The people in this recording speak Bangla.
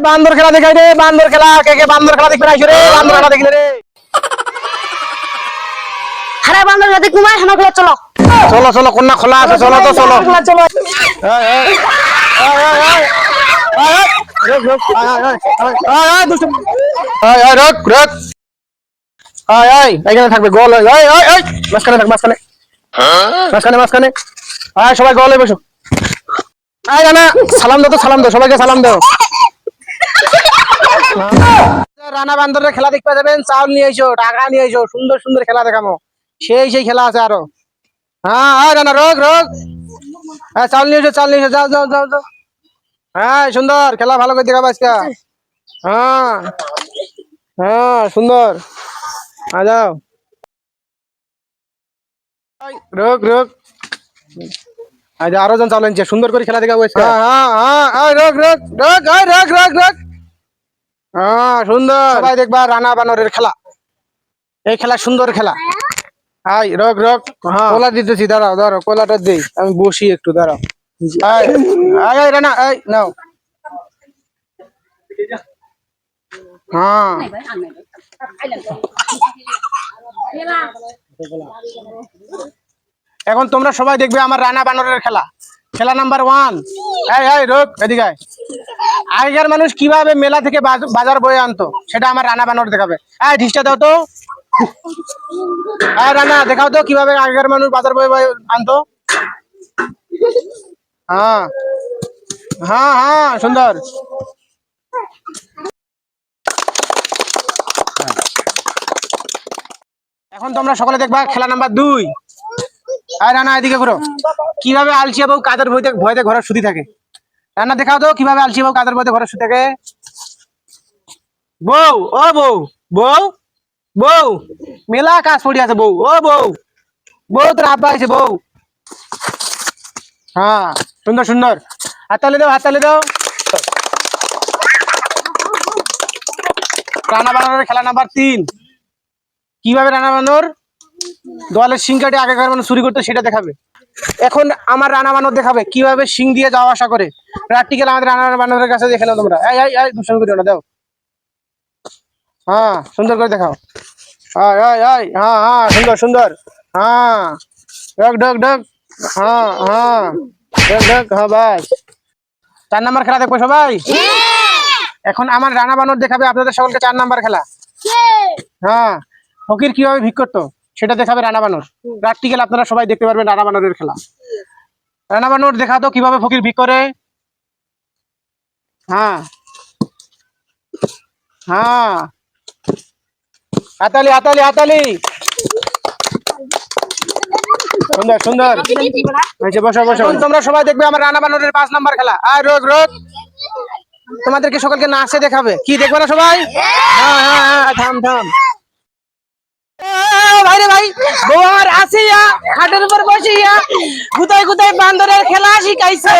বান্দর খেলা দেখাই রে বান্দর খেলা কে কে বান্দর খেলা দেখবে আইসো রে বান্দর খেলা দেখলে রে হারে বান্দর যদি কুমার হেন খেলা চলো চলো চলো কন্যা খোলা আছে চলো তো চলো খেলা চলো থাকবে গোল মাঝখানে থাক মাঝখানে মাঝখানে মাঝখানে এই, সবাই গোলে বসো এই রানা সালাম দাও তো সালাম দাও সবাইকে সালাম দাও রানা বান্দরের খেলা দেখতে যাবেন চাউল নিয়ে এসো টাকা নিয়ে এসো সুন্দর সুন্দর খেলা দেখামো। সেই সেই খেলা আছে আরও। হ্যাঁ হ্যাঁ রানা রোগ রোগ। হ্যাঁ চাল নিয়ে এসো চাল নিয়ে এসো যাও যাও যাও যাও। হ্যাঁ সুন্দর, খেলা ভালো করে দেখাবো আজকে। হ্যাঁ হ্যাঁ সুন্দর। হ্যাঁ যাও। রোগ রোগ। আজ আরও জন চাল সুন্দর করে খেলা দেখাবো হ্যাঁ হ্যাঁ হ্যাঁ রোগ রোগ রোগ রোগ রোগ রোগ। হ্যাঁ সুন্দর। সবাই দেখবা রানা বানরের খেলা। এই খেলা সুন্দর খেলা। হাই রোগ রোগ হ্যাঁ। কোলা দিতেছি দাঁড়াও দাঁড়াও কোলাটা দেই। আমি বসি একটু দাঁড়াও। রানা এই নাও। হ্যাঁ। এখন তোমরা সবাই দেখবে আমার রানা বানরের খেলা। খেলা নাম্বার ওয়ান এই এই, রোগ, এদিকে আগেকার মানুষ কীভাবে মেলা থেকে বাজ- বাজার বয়ে আনতো, সেটা আমার রানা বানর দেখাবে। এই, ঢিসটা দাও তো। এই, রানা, দেখাও তো কীভাবে আগেকার মানুষ বাজার বয়ে বয়ে আনতো। হ্যাঁ। হ্যাঁ হ্যাঁ সুন্দর। এখন তোমরা সকলে দেখবা, খেলা নাম্বার দুই। আর রানা এদিকে ঘুরো। কীভাবে আলসিয়া বউ কাদের ভয়তে ভয়তে ঘরের সুতি থাকে? রান্না দেখাও তো কীভাবে আলসিয়া বউ কাদের ভয়তে ঘরের সুতি থাকে? বউ ও বউ বউ বউ মেলা কাজ পড়ি আছে বউ ও বউ বউ তোর আব্বা আছে বউ। হ্যাঁ সুন্দর সুন্দর। হাততালি দাও হাততালি দাও। রান্না বানানোর খেলা নাম্বার তিন। কীভাবে রান্না বানানোর? দলের সিং কাটে আগেকার মানুষ চুরি করতো সেটা দেখাবে। এখন আমার রানা বানর দেখাবে কীভাবে সিং দিয়ে যাওয়া আসা করে। প্র্যাকটিক্যাল আমাদের রানা বানরের কাছে দেখে নাও তোমরা। এই এই এই দূষণ করিও না দাও। হ্যাঁ সুন্দর করে দেখাও। এই এই এই হ্যাঁ হ্যাঁ সুন্দর সুন্দর। হ্যাঁ ডক ডক ডক হ্যাঁ হ্যাঁ ডক ডক হ্যাঁ বাস। চার নাম্বার খেলা দেখব সবাই? এখন আমার রানা বানর দেখাবে আপনাদের সকলকে চার নাম্বার খেলা। হ্যাঁ ফকির কীভাবে ভিক করতো? সেটা দেখাবে রানা বানর। প্র্যাকটিক্যাল আপনারা সবাই দেখতে পারবেন রানা বানরের খেলা। রানা বানর দেখা তো কীভাবে ফকির ভিক করে। হ্যাঁ। হ্যাঁ। হাতালি হাতালি হাতালি সুন্দর সুন্দর। বসো বসো। তোমরা সবাই দেখবে আমার রানা বানরের পাঁচ নাম্বার খেলা। আয় রোগ রোগ তোমাদেরকে সকলকে নাচে দেখাবে। কি দেখবে না সবাই? হ্যাঁ হ্যাঁ হ্যাঁ থাম থাম। রে ভাই বউয়ার আসিয়া খাটের উপর বসিয়া গুতায় গুতায় বান্দরের খেলা শিখাইছে।